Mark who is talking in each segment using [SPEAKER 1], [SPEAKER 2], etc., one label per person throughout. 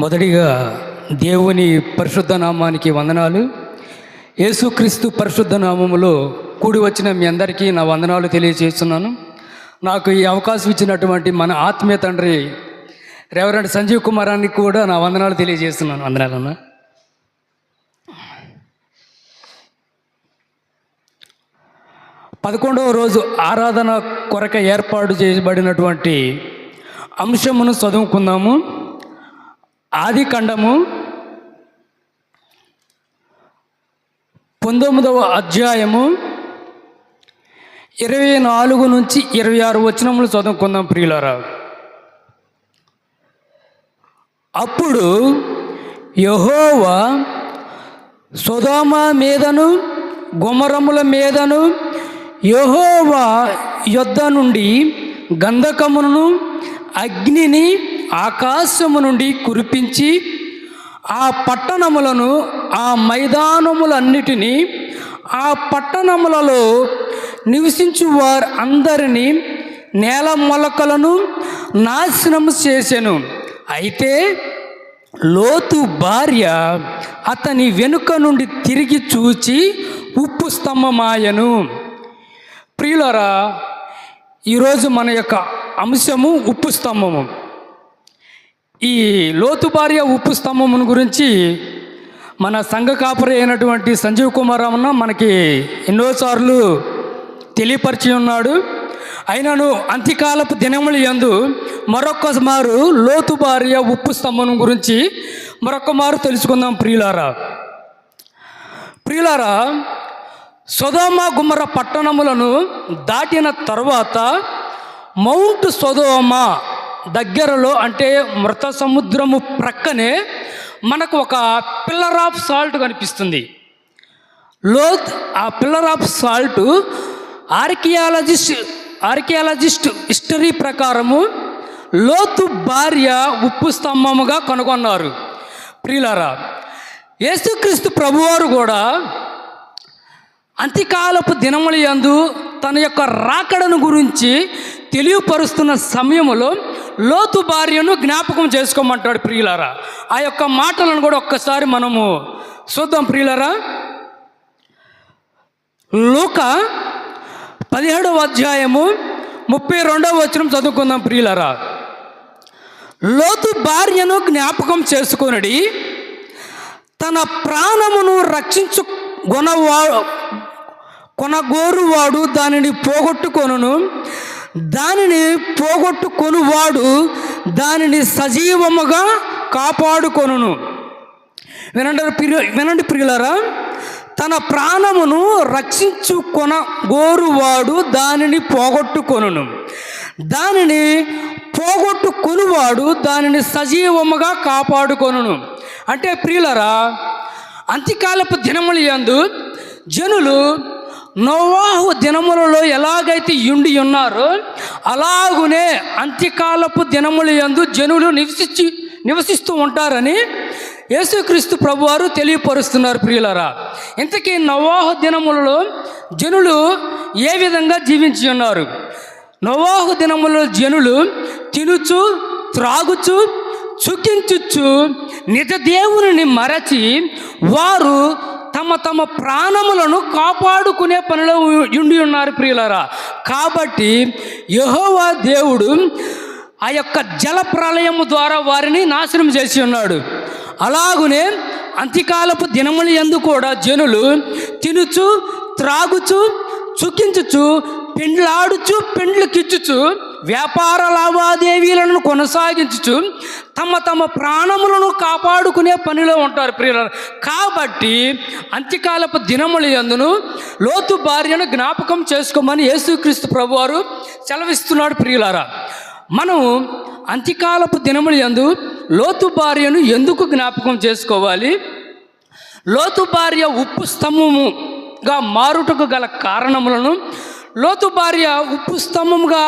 [SPEAKER 1] మొదటిగా దేవుని పరిశుద్ధ నామానికి వందనాలు. యేసుక్రీస్తు పరిశుద్ధ నామములో కూడి వచ్చిన మీ అందరికీ నా వందనాలు తెలియజేస్తున్నాను. నాకు ఈ అవకాశం ఇచ్చినటువంటి మన ఆత్మీయ తండ్రి రెవరెంట్ సంజీవ్ కుమారానికి కూడా నా వందనాలు తెలియజేస్తున్నాను. వందనాలన్న పదకొండవ రోజు ఆరాధన కొరక ఏర్పాటు చేయబడినటువంటి అంశమును చదువుకుందాము. ఆది ఖండము పంతొమ్మిదవ అధ్యాయము ఇరవై నాలుగు నుంచి ఇరవై ఆరు వచనములు చదువుకుందాం ప్రియులారా. అప్పుడు యహోవా సుధామ మీదను గుమరముల మీదను యహోవా యొద్ద నుండి గంధకమును అగ్నిని ఆకాశము నుండి కురిపించి ఆ పట్టణములను ఆ మైదానములన్నిటినీ ఆ పట్టణములలో నివసించు వారు అందరినీ నేల మొలకలను నాశనం చేసెను. అయితే లోతు భార్య అతని వెనుక నుండి తిరిగి చూచి ఉప్పు స్తంభమాయను. ప్రియులరా ఈరోజు మన యొక్క అంశము ఉప్పు స్తంభము. ఈ లోతు భార్య ఉప్పు స్తంభమును గురించి మన సంఘ కాపరి అయినటువంటి సంజీవ్ కుమార్ అన్న మనకి ఎన్నోసార్లు తెలియపరిచి ఉన్నాడు. అయినను అంత్యకాలపు దినముల యందు మరొక మారు లోతు భార్య ఉప్పు స్తంభం గురించి మరొక మారు తెలుసుకుందాం ప్రియులారా. ప్రియులారా సొదోమ గుమ్మర పట్టణములను దాటిన తర్వాత మౌంట్ సొదోమ దగ్గరలో అంటే మృత సముద్రము ప్రక్కనే మనకు ఒక పిల్లర్ ఆఫ్ సాల్ట్ కనిపిస్తుంది. లోత్ ఆ pillar of salt archaeologist archaeologist history ప్రకారము లోతు భార్య ఉప్పు స్తంభముగా కనుగొన్నారు. ప్రియులారా యేసుక్రీస్తు ప్రభువారు కూడా అంత్యకాలపు దినముల యందు తన యొక్క రాకడను గురించి తెలియపరుస్తున్న సమయంలో లోతు భార్యను జ్ఞాపకం చేసుకోమంటాడు ప్రియులారా. ఆ యొక్క మాటలను కూడా ఒక్కసారి మనము చూద్దాం ప్రియులారా. లోక పదిహేడవ అధ్యాయము ముప్పై రెండవ వచనం చదువుకుందాం ప్రియులరా. లోతు భార్యను జ్ఞాపకం చేసుకొనడి తన ప్రాణమును రక్షించు కొనవా కొనగోరువాడు దానిని పోగొట్టుకొనును. దానిని పోగొట్టుకొనువాడు దానిని సజీవముగా కాపాడుకొనును. వినండి ప్రియ వినండి ప్రియులరా తన ప్రాణమును రక్షించుకొన గోరువాడు దానిని పోగొట్టుకొనును. దానిని పోగొట్టుకొనువాడు దానిని సజీవముగా కాపాడుకొనును. అంటే ప్రియులరా అంత్యకాలపు దినములు ఎందు జనులు నోవాహు దినములలో ఎలాగైతే ఉండి ఉన్నారో అలాగునే అంత్యకాలపు దినముల యందు జనులు నివసించి నివసిస్తూ ఉంటారని యేసుక్రీస్తు ప్రభువారు తెలియపరుస్తున్నారు ప్రియులరా. ఇంతకీ నవాహు దినములలో జనులు ఏ విధంగా జీవించి ఉన్నారు? నవాహు దినములలో జనులు తినుచు త్రాగుచు చుకించుచు నిజ దేవుని మరచి వారు తమ తమ ప్రాణములను కాపాడుకునే పనిలో ఉండి ఉన్నారు ప్రియులరా. కాబట్టి యహోవా దేవుడు ఆ యొక్క జల ప్రళయము ద్వారా వారిని నాశనం చేసి ఉన్నాడు. అలాగునే అంత్యకాలపు దినముల ఎందు కూడా జనులు తినుచు త్రాగుచు చుకించుచు పెండ్లాడుచు పెండ్లు కిచ్చుచు వ్యాపార లావాదేవీలను కొనసాగించుచు తమ తమ ప్రాణములను కాపాడుకునే పనిలో ఉంటారు ప్రియుల కాబట్టి అంత్యకాలపు దినముల యందును లోతు భార్యను జ్ఞాపకం చేసుకోమని యేసుక్రీస్తు ప్రభువారు సెలవిస్తున్నాడు ప్రియులారా. మనం అంత్యకాలపు దినముల యందు లోతు భార్యను ఎందుకు జ్ఞాపకం చేసుకోవాలి? లోతు భార్య ఉప్పు స్తంభముగా మారుటకు గల కారణములను లోతు భార్య ఉప్పు స్తంభముగా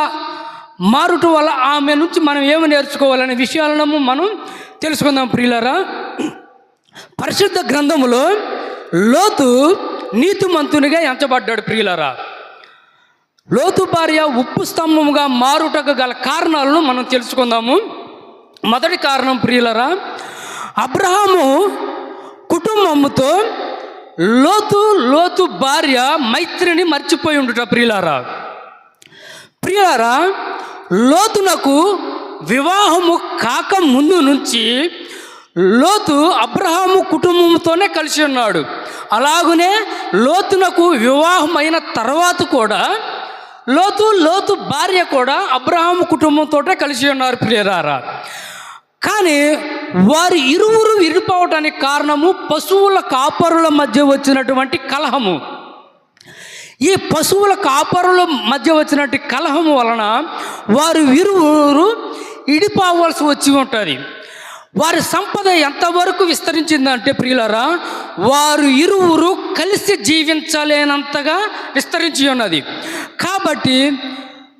[SPEAKER 1] మారుట వల్ల ఆమె నుంచి మనం ఏమి నేర్చుకోవాలనే విషయాలను మనం తెలుసుకుందాం ప్రియులరా. పరిశుద్ధ గ్రంథములో లోతు నీతిమంతునిగా ఎంచబడ్డాడు ప్రియులరా. లోతు భార్య ఉప్పు స్తంభముగా మారుటకు గల కారణాలను మనం తెలుసుకుందాము. మొదటి కారణం ప్రియులరా అబ్రహాము కుటుంబముతో లోతు లోతు భార్య మైత్రిని మర్చిపోయి ఉండుట ప్రియులారా. ప్రియులారా లోతునకు వివాహము కాక ముందు నుంచి లోతు అబ్రహాము కుటుంబంతోనే కలిసి ఉన్నాడు. అలాగనే లోతునకు వివాహం అయిన తర్వాత కూడా లోతు లోతు భార్య కూడా అబ్రహాము కుటుంబంతోటే కలిసి ఉన్నారు ప్రియరారా కానీ వారి ఇరువురు విడిపోవటానికి కారణము పశువుల కాపరుల మధ్య వచ్చినటువంటి కలహము. ఈ పశువుల కాపరుల మధ్య వచ్చినట్టు కలహము వలన వారు ఇరువురు ఇడిపోవలసి వచ్చి ఉంటుంది. వారి సంపద ఎంతవరకు విస్తరించిందంటే ప్రియులరా వారు ఇరువురు కలిసి జీవించలేనంతగా విస్తరించి ఉన్నది. కాబట్టి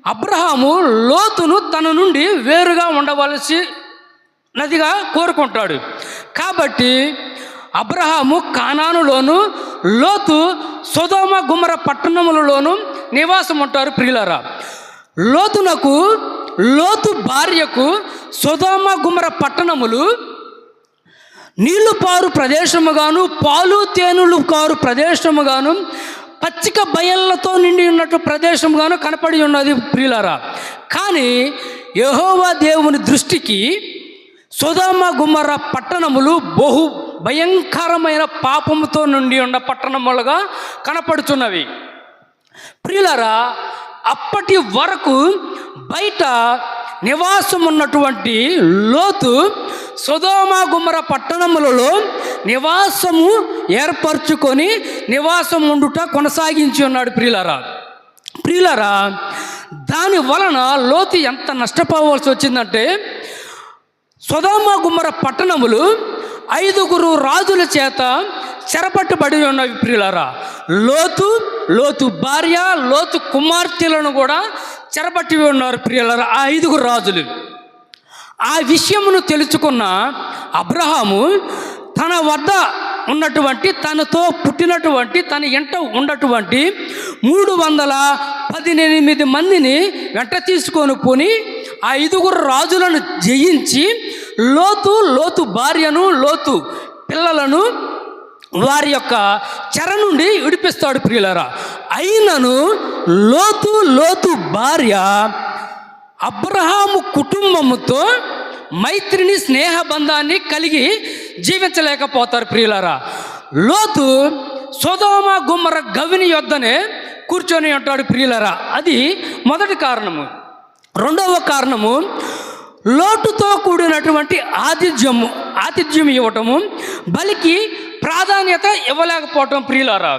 [SPEAKER 1] అబ్రహాము లోతును తన నుండి వేరుగా ఉండవలసి నదిగా కోరుకుంటాడు. కాబట్టి అబ్రహాము కానానులోను లోతు సుధోమ గుమర పట్టణములలోను నివాసం ఉంటారు ప్రియులరా. లోతునకు లోతు భార్యకు సుధోమ గుమర పట్టణములు నీళ్ళు పారు ప్రదేశముగాను పాలు తేనులు కారు ప్రదేశముగాను పచ్చిక బయళ్ళతో నిండి ఉన్నట్టు ప్రదేశముగాను కనపడి ఉన్నది ప్రియులారా. కానీ యహోవా దేవుని దృష్టికి సుధామ గుమ్మర పట్టణములు బహు భయంకరమైన పాపముతో నుండి ఉన్న పట్టణములుగా కనపడుచున్నవి. ప్రియులరా అప్పటి వరకు బయట నివాసం ఉన్నటువంటి లోతు సుధోమ గుమ్మర పట్టణములలో నివాసము ఏర్పరచుకొని నివాసం ఉండుట కొనసాగించి ఉన్నాడు ప్రియులరా. ప్రియులరా దాని వలన లోతు ఎంత నష్టపోవాల్సి వచ్చిందంటే సుధామ గుమ్మర పట్టణములు ఐదుగురు రాజుల చేత చెరపట్టుబడి ఉన్న ప్రియులారా. లోతు లోతు భార్య లోతు కుమార్తెలను కూడా చెరపట్టి ఉన్నారు ప్రియులారా ఆ ఐదుగురు రాజులు. ఆ విషయమును తెలుసుకున్న అబ్రహాము తన వద్ద ఉన్నటువంటి తనతో పుట్టినటువంటి తన ఇంట ఉన్నటువంటి మూడు వందల పదినెనిమిది మందిని వెంట తీసుకొని పోని ఆ ఐదుగురు రాజులను జయించి లోతు లోతు భార్యను లోతు పిల్లలను వారి యొక్క చెర నుండి విడిపిస్తాడు ప్రియులరా. అయినను లోతు లోతు భార్య అబ్రహాము కుటుంబముతో మైత్రిని స్నేహబంధాన్ని కలిగి జీవించలేకపోతారు ప్రియులరా. లోతు సుధోమ గుమ్మర గవిని యొద్దనే కూర్చొని ఉంటాడు ప్రియులరా. అది మొదటి కారణము. రెండవ కారణము లోటుతో కూడినటువంటి ఆతిథ్యము ఆతిథ్యం ఇవ్వటము బలికి ప్రాధాన్యత ఇవ్వలేకపోవటం ప్రియులారా.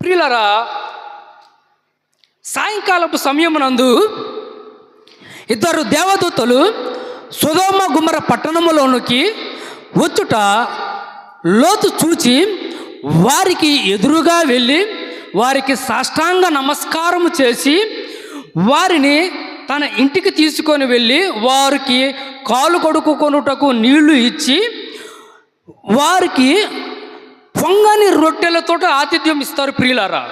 [SPEAKER 1] ప్రియులరా సాయంకాలపు సమయమునందు ఇద్దరు దేవదూతలు సుధోమ గుమ్మర పట్టణములోనికి వచ్చుట లోతు చూచి వారికి ఎదురుగా వెళ్ళి వారికి సాష్టాంగ నమస్కారము చేసి వారిని తన ఇంటికి తీసుకొని వెళ్ళి వారికి కాలు కొడుకుకొనుటకు నీళ్ళు ఇచ్చి వారికి పొంగని రొట్టెలతో ఆతిథ్యం ఇస్తారు ప్రియులారా.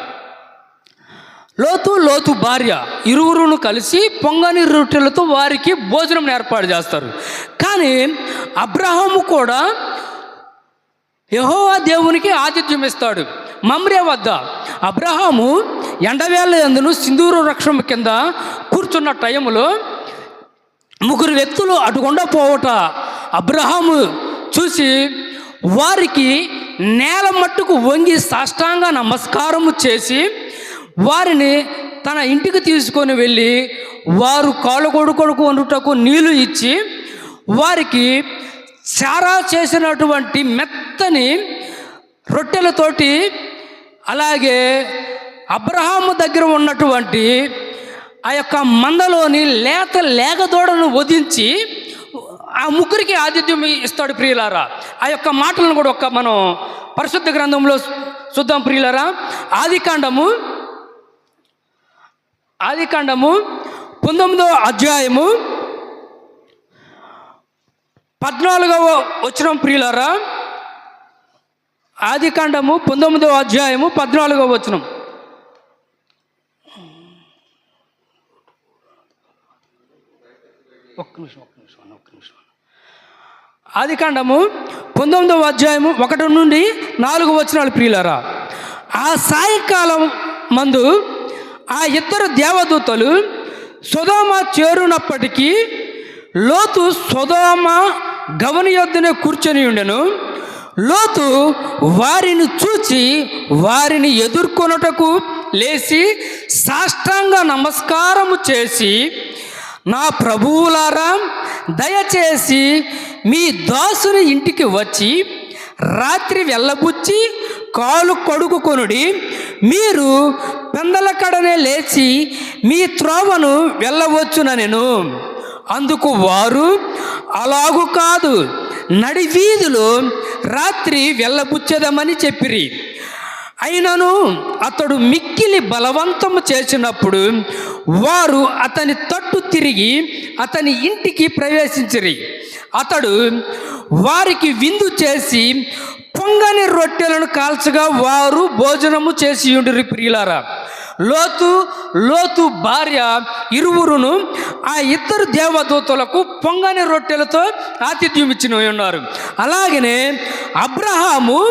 [SPEAKER 1] లోతు లోతు భార్య ఇరువురును కలిసి పొంగని రొట్టెలతో వారికి భోజనం ఏర్పాటు చేస్తారు. కానీ అబ్రహాము కూడా యహోవా దేవునికి ఆతిథ్యం ఇస్తాడు. మమ్రే వద్ద అబ్రహాము ఎండవేళ్ళ ఎందును సింధూరు వృక్షం కింద కూర్చున్న టైంలో ముగ్గురు వ్యక్తులు అటుకుండా పోవట అబ్రహాము చూసి వారికి నేల మట్టుకు వంగి సాష్టాంగ నమస్కారము చేసి వారిని తన ఇంటికి తీసుకొని వెళ్ళి వారు కాళ్ళు కొడుకొడుకు వండుటకు నీళ్ళు ఇచ్చి వారికి చారా చేసినటువంటి మెత్తని రొట్టెలతోటి అలాగే అబ్రహాము దగ్గర ఉన్నటువంటి ఆ యొక్క మందలోని లేత లేగదోడను వదించి ఆ ముగ్గురికి ఆతిథ్యం ఇస్తాడు ప్రియులారా. ఆ యొక్క మాటలను కూడా ఒక మనం పరిశుద్ధ గ్రంథంలో చూద్దాం ప్రియులారా. ఆది కాండము ఆది కాండము అధ్యాయము పద్నాలుగవ వచ్చిన ప్రియులారా. ఆది కాండము పంతొమ్మిదవ అధ్యాయము పద్నాలుగవ వచనం. ఒక్క నిమిషం ఒక్క నిమిషం అన్న ఆది కాండము పంతొమ్మిదవ అధ్యాయము ఒకటి నుండి నాలుగు వచనాలు ప్రియులారా ఆ సాయంకాలం మందు ఆ ఇద్దరు దేవదూతలు సుధామ చేరునప్పటికీ లోతు సుధామ గవని యొద్దనే కూర్చొని ఉండెను. లోతు వారిని చూచి వారిని ఎదుర్కొనుటకు లేచి సాష్టాంగ నమస్కారము చేసి నా ప్రభువులారా దయచేసి మీ దాసుని ఇంటికి వచ్చి రాత్రి వెళ్ళబుచ్చి కాలు కడుగుకొనుడి. మీరు పెందల కడనే లేచి మీ త్రోవను వెళ్ళవచ్చున నేను అందుకు వారు అలాగు కాదు నడి వీధిలో రాత్రి వెళ్ళబుచ్చేదమని చెప్పిరి. అయినను అతడు మిక్కిలి బలవంతము చేసినప్పుడు వారు అతని తట్టు తిరిగి అతని ఇంటికి ప్రవేశించిరి. అతడు వారికి విందు చేసి పొంగని రొట్టెలను కాల్చగా వారు భోజనము చేసి ఉండిరి ప్రియులారా. లోతు లోతు భార్య ఇరువురును ఆ ఇద్దరు దేవదూతలకు పొంగని రొట్టెలతో ఆతిథ్యం ఇచ్చిన ఉన్నారు. అలాగనే అబ్రహాము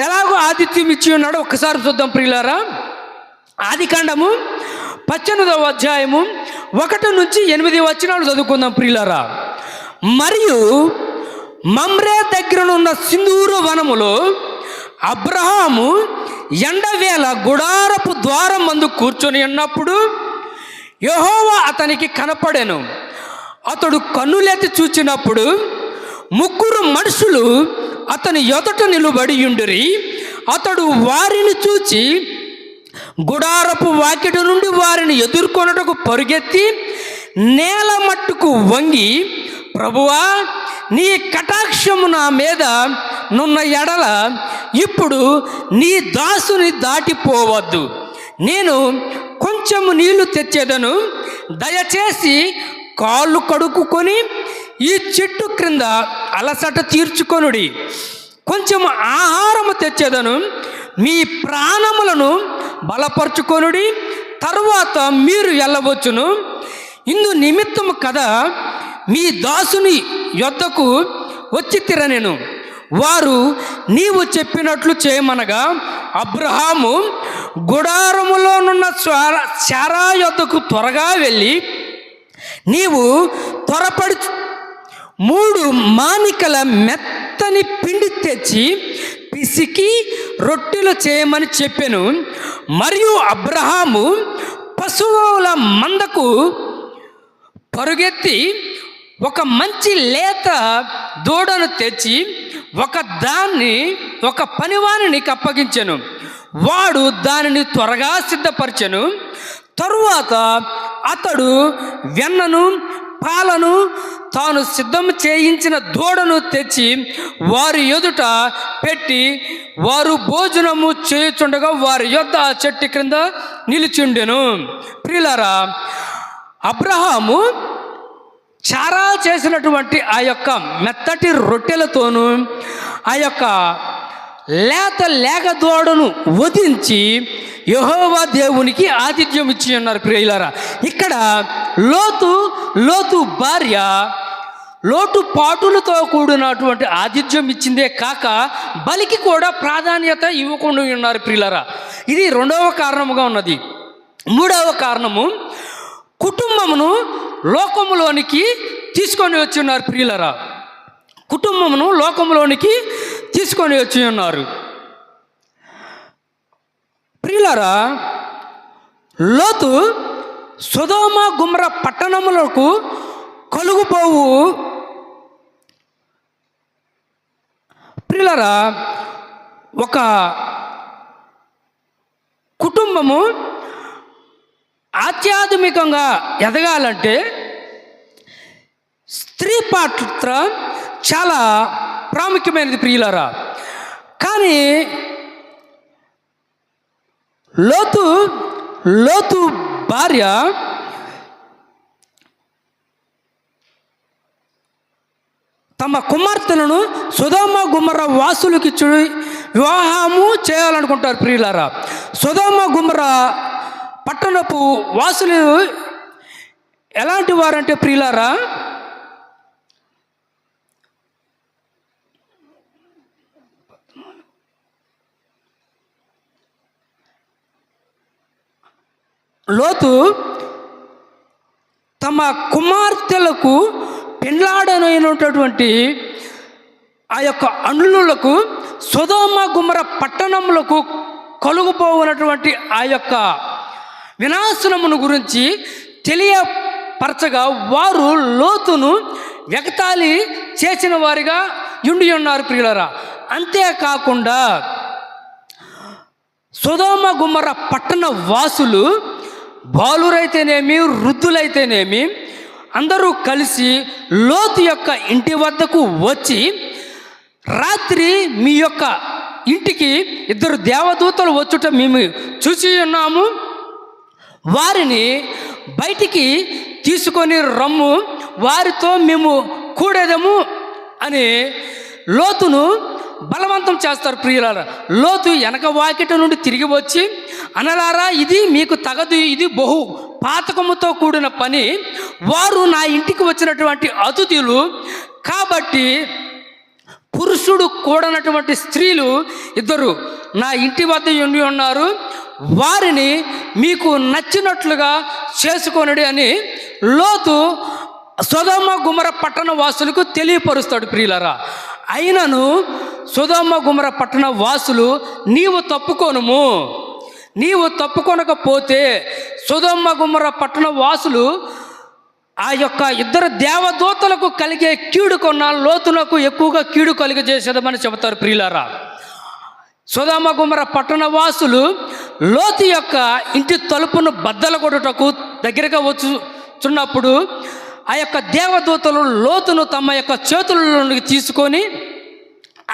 [SPEAKER 1] ఎలాగో ఆతిథ్యం ఇచ్చి ఉన్నాడో ఒకసారి చూద్దాం ప్రియులారా. ఆది కాండము పద్దెనిమిదవ అధ్యాయము ఒకటి నుంచి ఎనిమిది వచనాలు చదువుకుందాం ప్రియులారా. మరియు మమ్రే దగ్గరనున్న సింధూరు వనములో అబ్రహాము ఎండవేళ గుడారపు ద్వారం మందు కూర్చొని ఉన్నప్పుడు యహోవా అతనికి కనపడెను. అతడు కన్నులెత్తి చూచినప్పుడు ముగ్గురు మనుషులు అతని ఎదుట నిలబడి ఉండిరి. అతడు వారిని చూచి గుడారపు వాకిట నుండి వారిని ఎదుర్కొనటకు పరుగెత్తి నేల మట్టుకు వంగి ప్రభువా నీ కటాక్షము నా మీద నున్న ఎడల ఇప్పుడు నీ దాసుని దాటిపోవద్దు. నేను కొంచెము నీళ్ళు తెచ్చేదను. దయచేసి కాళ్ళు కడుక్కుని ఈ చెట్టు క్రింద అలసట తీర్చుకొనుడి. కొంచెం ఆహారము తెచ్చేదను. మీ ప్రాణములను బలపరుచుకొనుడి. తరువాత మీరు వెళ్ళవచ్చును. ఇందు నిమిత్తము కదా మీ దాసుని యొద్దకు వచ్చి తిరనెను వారు నీవు చెప్పినట్లు చేయమనగా అబ్రహాము గుడారములోనున్న చారా చారా యొద్దకు త్వరగా వెళ్ళి నీవు త్వరపడి మూడు మానికల మెత్తని పిండి తెచ్చి పిసికి రొట్టెలు చేయమని చెప్పాను. మరియు అబ్రహాము పశువుల మందకు పరుగెత్తి ఒక మంచి లేత దూడను తెచ్చి ఒక దాన్ని ఒక పనివానికి అప్పగించెను. వాడు దానిని త్వరగా సిద్ధపరచను. తరువాత అతడు వెన్నను పాలను తాను సిద్ధం చేయించిన దూడను తెచ్చి వారి ఎదుట పెట్టి వారు భోజనము చేయుచుండగా వారి యొద్ద ఆ చెట్టు క్రింద నిలిచిండెను. ప్రిలరా అబ్రహాము చారా చేసినటువంటి ఆ యొక్క మెత్తటి రొట్టెలతోనూ ఆ యొక్క లేత లేక దోడను వధించి యహోవా దేవునికి ఆతిథ్యం ఇచ్చి ఉన్నారు ప్రియులారా. ఇక్కడ లోతు లోతు భార్య లోటు పాటులతో కూడినటువంటి ఆతిథ్యం ఇచ్చిందే కాక బలికి కూడా ప్రాధాన్యత ఇవ్వకుండా ఉన్నారు ప్రియులారా. ఇది రెండవ కారణముగా ఉన్నది. మూడవ కారణము కుటుంబమును లోకములోనికి తీసుకొని వచ్చి ఉన్నారు ప్రియులరా. కుటుంబమును లోకములోనికి తీసుకొని వచ్చి ఉన్నారు. ప్రియులరా లోతు సుధోమ గుమ్ర పట్టణములకు కలుగుపోవు ప్రియులరా ఒక కుటుంబము ఆధ్యాత్మికంగా ఎదగాలంటే స్త్రీ పాత్ర చాలా ప్రాముఖ్యమైనది ప్రియులారా. కానీ లోతు లోతు భార్య తమ కుమార్తెలను సుధోమ గుమ్మర వాసులకి చుడి వివాహము చేయాలనుకుంటారు ప్రియులారా. సుధోమ గుమ్మర పట్టణపు వాసులు ఎలాంటి వారంటే ప్రియులారా? లోతు తమ కుమార్తెలకు పెండ్లాడనైనటువంటి ఆ యొక్క అనులకు సుధోమ గుమర పట్టణములకు కలుగుపోవునటువంటి ఆ యొక్క వినాశనమును గురించి తెలియపరచగా వారు లోతును ఎగతాళి చేసిన వారిగా ఉండి ఉన్నారు ప్రియులరా. అంతేకాకుండా సుధోమ గుమ్మర పట్టణ వాసులు బాలురైతేనేమి వృద్ధులైతేనేమి అందరూ కలిసి లోతు యొక్క ఇంటి వద్దకు వచ్చి రాత్రి మీ యొక్క ఇంటికి ఇద్దరు దేవదూతలు వచ్చుట మేము చూసి ఉన్నాము. వారిని బయటికి తీసుకొని రమ్ము వారితో మేము కూడేదము అని లోతును బలవంతం చేస్తారు ప్రియులారా. లోతు వెనక వాకిట నుండి తిరిగి వచ్చి అనలారా ఇది మీకు తగదు ఇది బహు పాతకముతో కూడిన పని. వారు నా ఇంటికి వచ్చినటువంటి అతిథులు కాబట్టి పురుషుడు కూడనటువంటి స్త్రీలు ఇద్దరు నా ఇంటి వద్ద ఉండి ఉన్నారు. వారిని మీకు నచ్చినట్లుగా చేసుకొనడి అని లోతు సుధమ్మ గుమర పట్టణ వాసులకు తెలియపరుస్తాడు ప్రియులరా. అయినను సుధమ్మ గుమర పట్టణ వాసులు నీవు తప్పుకోనుము. నీవు తప్పుకొనకపోతే సుధమ్మ గుమర పట్టణ వాసులు ఆ యొక్క ఇద్దరు దేవదూతలకు కలిగే కీడు కొన్న లోతులకు ఎక్కువగా కీడు కలిగజేసేదమని చెబుతారు ప్రియులారా. సుధమ్మ గుమర పట్టణ వాసులు లోతు యొక్క ఇంటి తలుపును బద్దల కొట్టుటకు దగ్గరగా వచ్చుచున్నప్పుడు ఆ యొక్క దేవదూతలు లోతును తమ యొక్క చేతులలోనికి తీసుకొని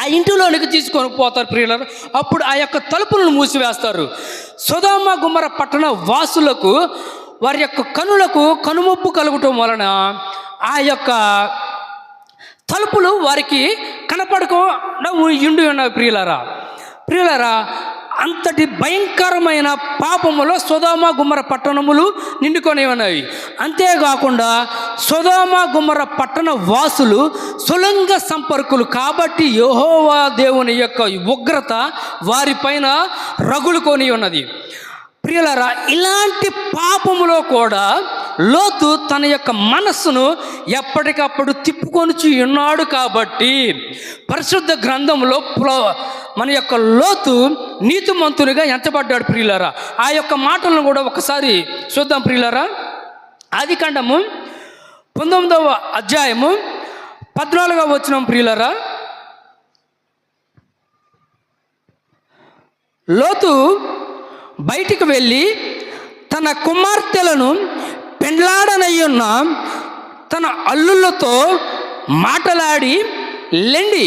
[SPEAKER 1] ఆ ఇంటిలోనికి తీసుకొని పోతారు ప్రియులారు. అప్పుడు ఆ యొక్క తలుపులను మూసివేస్తారు. సుధామ గుమ్మర పట్టణ వాసులకు వారి యొక్క కనులకు కనుమొప్పు కలగటం వలన ఆ యొక్క తలుపులు వారికి కనపడకుండా ఉండి ఉన్నాయి ప్రియులారా. ప్రియులారా అంతటి భయంకరమైన పాపములో సుధామ గుమ్మర పట్టణములు నిండుకొని ఉన్నాయి అంతేకాకుండా సుధామ గుమ్మర పట్టణ వాసులు సులంగ సంపర్కులు కాబట్టి యహోవా దేవుని యొక్క ఉగ్రత వారిపైన రగులుకొని ఉన్నది. ప్రియులరా ఇలాంటి పాపములో కూడా లోతు తన యొక్క మనస్సును ఎప్పటికప్పుడు తిప్పుకొనిచి ఉన్నాడు కాబట్టి పరిశుద్ధ గ్రంథంలో మన యొక్క లోతు నీతిమంతునిగా ఎంచబడ్డాడు ప్రియులరా. ఆ యొక్క మాటలను కూడా ఒకసారి చూద్దాం ప్రియులారా. ఆది కాండము పంతొమ్మిదవ అధ్యాయము పద్నాలుగవ వచ్చిన ప్రియులరా. లోతు బయటికి వెళ్ళి తన కుమార్తెలను పెండ్లాడనయ్యున్న తన అల్లులతో మాటలాడి లెండి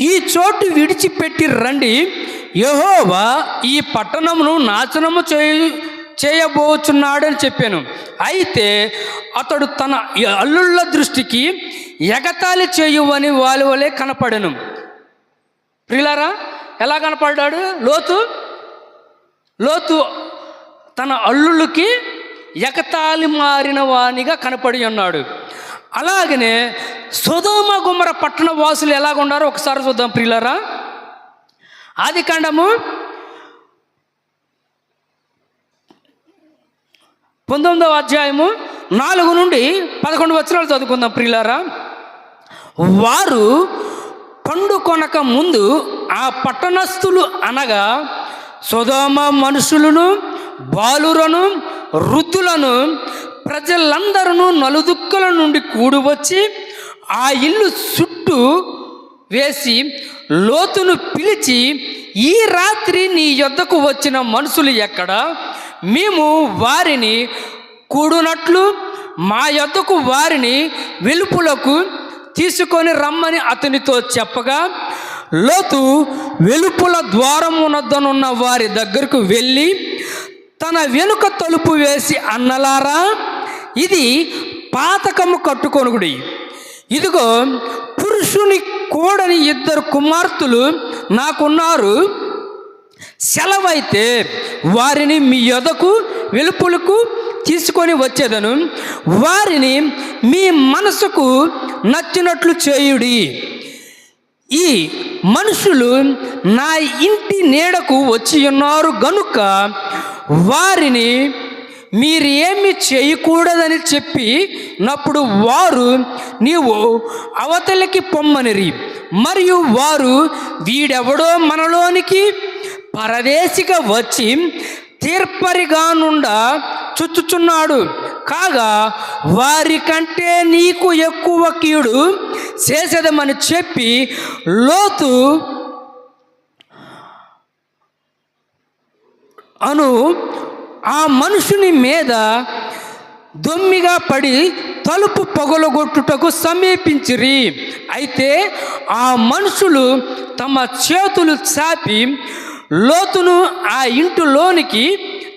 [SPEAKER 1] ఈ చోటు విడిచిపెట్టి రండి. యహోవా ఈ పట్టణమును నాశనము చేయ చేయబోచున్నాడని చెప్పాను. అయితే అతడు తన అల్లుళ్ళ దృష్టికి ఎగతాళి చేయువని వాళ్ళ వలె కనపడెను. ప్రిలారా ఎలా కనపడ్డాడు? లోతు లోతు తన అల్లుళ్ళకి ఎగతాళి మారిన వానిగా కనపడి ఉన్నాడు. అలాగనే సుధోమ గుమ్మర పట్టణ వాసులు ఎలాగున్నారో ఒకసారి చూద్దాం ప్రియులరా. ఆది కాండము పంతొమ్మిదవ అధ్యాయము నాలుగు నుండి పదకొండు వచనాలు చదువుకుందాం ప్రియులారా. వారు పండుకొనక ముందు ఆ పట్టణస్థులు అనగా సుధోమ మనుషులను బాలురను వృద్ధులను ప్రజలందరూ నలుదుక్కల నుండి కూడివచ్చి ఆ ఇల్లు చుట్టూ వేసి లోతును పిలిచి ఈ రాత్రి నీ యొద్దకు వచ్చిన మనుషులు ఎక్కడ? మేము వారిని కూడునట్లు మా యొద్దకు వారిని వెలుపులకు తీసుకొని రమ్మని అతనితో చెప్పగా లోతు వెలుపుల ద్వారమునద్దనున్న వారి దగ్గరకు వెళ్ళి తన వెనుక తలుపు వేసి అన్నలారా ఇది పాతకము కట్టుకొనుగుడి. ఇదిగో పురుషుని కూడని ఇద్దరు కుమార్తెలు నాకున్నారు. సెలవైతే వారిని మీ యొదకు వెలుపులకు తీసుకొని వచ్చేదను. వారిని మీ మనసుకు నచ్చినట్లు చేయుడి. ఈ మనుషులు నా ఇంటి నీడకు వచ్చి ఉన్నారు. గనుక వారిని మీరు ఏమి చేయకూడదని చెప్పి నప్పుడు వారు నీవు అవతలికి పొమ్మనిరి. మరియు వారు వీడెవడో మనలోనికి పరదేశిగా వచ్చి తీర్పరిగా నుండా చుచ్చుచున్నాడు. కాగా వారి కంటే నీకు ఎక్కువ కీడు చేసేదమని చెప్పి లోతు అను ఆ మనుషుని మీద దొమ్మిగా పడి తలుపు పగలగొట్టుటకు సమీపించిరి. అయితే ఆ మనుషులు తమ చేతులు చాపి లోతును ఆ ఇంటిలోనికి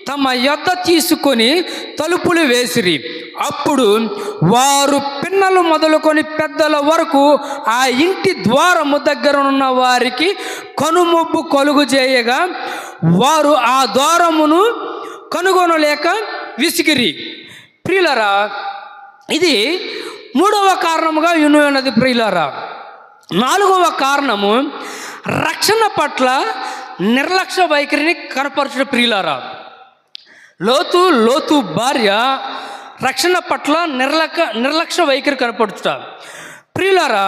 [SPEAKER 1] తమ యొద్ద తీసుకొని తలుపులు వేసిరి. అప్పుడు వారు పిన్నలు మొదలుకొని పెద్దల వరకు ఆ ఇంటి ద్వారము దగ్గర ఉన్న వారికి కనుమొబ్బు కలుగు చేయగా వారు ఆ ద్వారమును కనుగొనలేక విసిగిరి. ప్రియులరా ఇది మూడవ కారణముగా ఉన్నది ప్రియులరా. నాలుగవ కారణము రక్షణ పట్ల నిర్లక్ష్య వైఖరిని కనపరచడం ప్రియులారా. లోతు లోతు భార్య రక్షణ పట్ల నిర్లక నిర్లక్ష్య వైఖరి కనపరచుట ప్రియులారా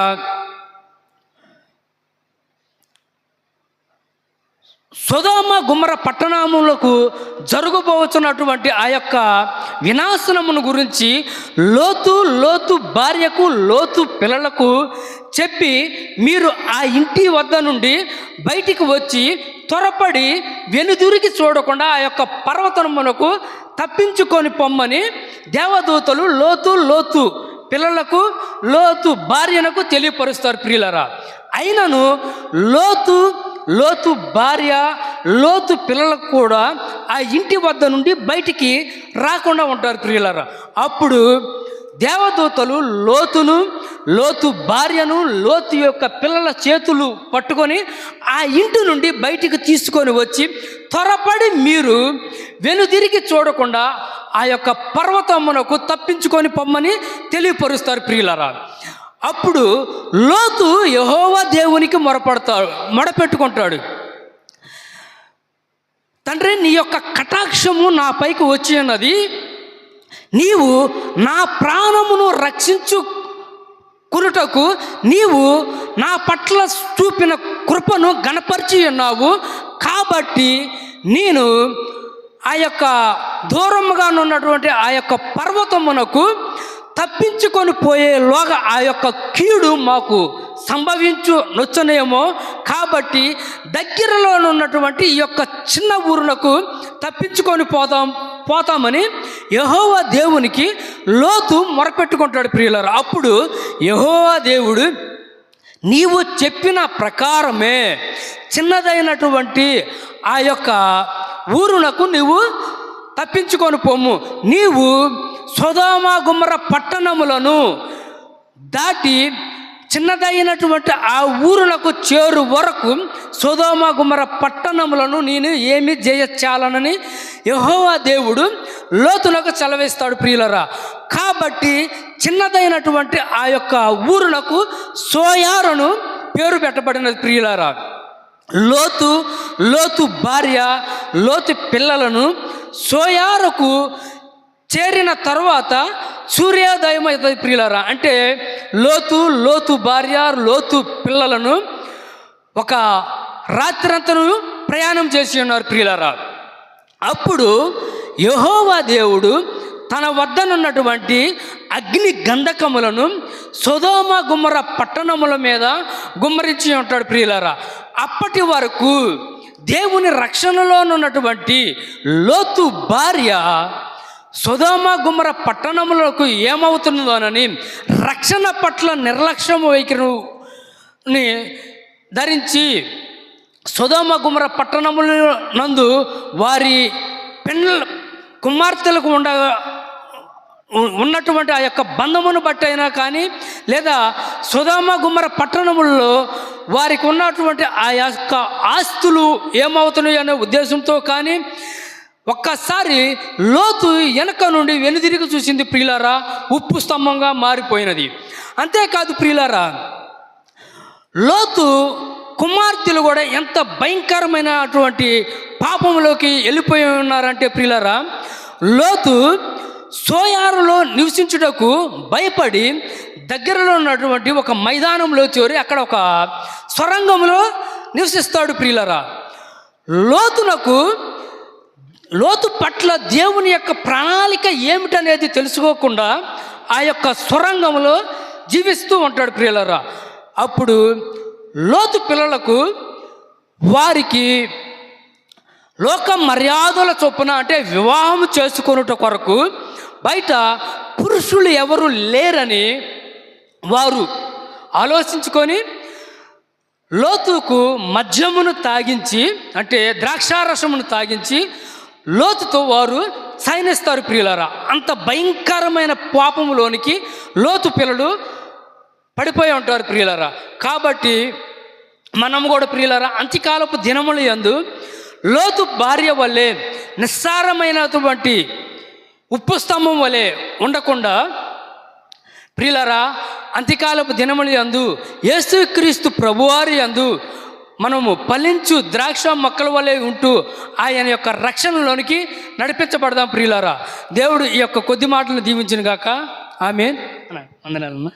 [SPEAKER 1] సుధామ గుమ్మర పట్టణములకు జరగబోతున్నటువంటి ఆ యొక్క వినాశనమును గురించి లోతు లోతు భార్యకు లోతు పిల్లలకు చెప్పి మీరు ఆ ఇంటి వద్ద నుండి బయటికి వచ్చి త్వరపడి వెనుదురికి చూడకుండా ఆ యొక్క పర్వతమునకు తప్పించుకొని పొమ్మని దేవదూతలు లోతు లోతు పిల్లలకు లోతు భార్యనకు తెలియపరుస్తారు ప్రియులరా. అయినను లోతు లోతు భార్య లోతు పిల్లలకు కూడా ఆ ఇంటి వద్ద నుండి బయటికి రాకుండా ఉంటారు ప్రియులరా. అప్పుడు దేవదూతలు లోతును లోతు భార్యను లోతు యొక్క పిల్లల చేతులు పట్టుకొని ఆ ఇంటి నుండి బయటికి తీసుకొని వచ్చి త్వరపడి మీరు వెనుదిరిగి చూడకుండా ఆ యొక్క పర్వతమునకు తప్పించుకొని పొమ్మని తెలియపరుస్తారు ప్రియులరా. అప్పుడు లోతు యహోవా దేవునికి మొరపడతాడు మొడపెట్టుకుంటాడు తండ్రి నీ యొక్క కటాక్షము నా పైకి వచ్చి ఉన్నది. నీవు నా ప్రాణమును రక్షించు కునుటకు నీవు నా పట్ల చూపిన కృపను గణపరిచి ఉన్నావు. కాబట్టి నేను ఆ యొక్క దూరముగా ఉన్నటువంటి ఆ యొక్క పర్వతమునకు తప్పించుకొని పోయేలోగా ఆ యొక్క కీడు మాకు సంభవించు నొచ్చనేమో. కాబట్టి దగ్గరలో ఉన్నటువంటి ఈ యొక్క చిన్న ఊరునకు తప్పించుకొని పోతాం పోతామని యహోవా దేవునికి లోతు మొరపెట్టుకుంటాడు ప్రియులారు. అప్పుడు యహోవా దేవుడు నీవు చెప్పిన ప్రకారమే చిన్నదైనటువంటి ఆ యొక్క ఊరునకు నీవు తప్పించుకొని పోము. నీవు సోదోమా గుమ్మర పట్టణములను దాటి చిన్నదైనటువంటి ఆ ఊరులకు చేరు వరకు సోదోమ గుమ్మర పట్టణములను నేను ఏమి చేయచాలనని యహోవా దేవుడు లోతులకు చలవేస్తాడు ప్రియులరా. కాబట్టి చిన్నదైనటువంటి ఆ యొక్క ఊరునకు సోయారును పేరు పెట్టబడినది ప్రియులరా. లోతు లోతు భార్య లోతు పిల్లలను సోయారకు చేరిన తర్వాత సూర్యోదయం అవుతుంది ప్రియులరా. అంటే లోతు లోతు భార్య లోతు పిల్లలను ఒక రాత్రంతను ప్రయాణం చేసి ఉన్నారు ప్రియులరా. అప్పుడు యహోవా దేవుడు తన వద్దనున్నటువంటి అగ్ని గంధకములను సుధోమ గుమ్మర పట్టణముల మీద గుమ్మరించి ఉంటాడు ప్రియులరా. అప్పటి వరకు దేవుని రక్షణలోనున్నటువంటి లోతు భార్య సుధామ గుమ్మర పట్టణములకు ఏమవుతుందోనని రక్షణ పట్ల నిర్లక్ష్యం వైఖరిని ధరించి సుధామ గుమ్మర పట్టణముల నందు వారి పెళ్ళ కుమార్తెలకు ఉండ ఉన్నటువంటి ఆ యొక్క బంధమును బట్టి అయినా కానీ లేదా సుధామ గుమ్మర పట్టణములలో వారికి ఉన్నటువంటి ఆ యొక్క ఆస్తులు ఏమవుతున్నాయి అనే ఉద్దేశంతో కానీ ఒక్కసారి లోతు వెనక నుండి వెనుదిరిగి చూసింది ప్రియులారా ఉప్పు స్తంభంగా మారిపోయినది. అంతేకాదు ప్రియులారా లోతు కుమార్తెలు కూడా ఎంత భయంకరమైనటువంటి పాపంలోకి వెళ్ళిపోయి ఉన్నారంటే ప్రియులారా లోతు సోయారులో నివసించుటకు భయపడి దగ్గరలో ఉన్నటువంటి ఒక మైదానంలో చేరి అక్కడ ఒక సొరంగంలో నివసిస్తాడు ప్రియులరా. లోతునకు లోతు పట్ల దేవుని యొక్క ప్రణాళిక ఏమిటనేది తెలుసుకోకుండా ఆ యొక్క సొరంగంలో జీవిస్తూ ఉంటాడు ప్రియులరా. అప్పుడు లోతు పిల్లలకు వారికి లోక మర్యాదల చొప్పున అంటే వివాహం చేసుకొనుట కొరకు బయట పురుషులు ఎవరు లేరని వారు ఆలోచించుకొని లోతుకు మద్యమును తాగించి అంటే ద్రాక్షారసమును తాగించి లోతుతో వారు సైనిస్తారు ప్రియులారా. అంత భయంకరమైన పాపములోనికి లోతు పిల్లలు పడిపోయి ఉంటారు ప్రియులారా. కాబట్టి మనం కూడా ప్రియులారా అంత్యకాలపు దినములు యందు లోతు భార్య వల్లే నిస్సారమైనటువంటి ఉప్పు స్తంభం వలె ఉండకుండా ప్రియులరా అంత్యకాలపు దినములు యందు యేసుక్రీస్తు ప్రభువారి యందు మనము ఫలించు ద్రాక్ష మొక్కల వలె ఉంటూ ఆయన యొక్క రక్షణలోనికి నడిపించబడదాం ప్రియులారా. దేవుడు ఈ యొక్క కొద్ది మాటలను దీవించిన గాక ఆమె అందనాలమ్మా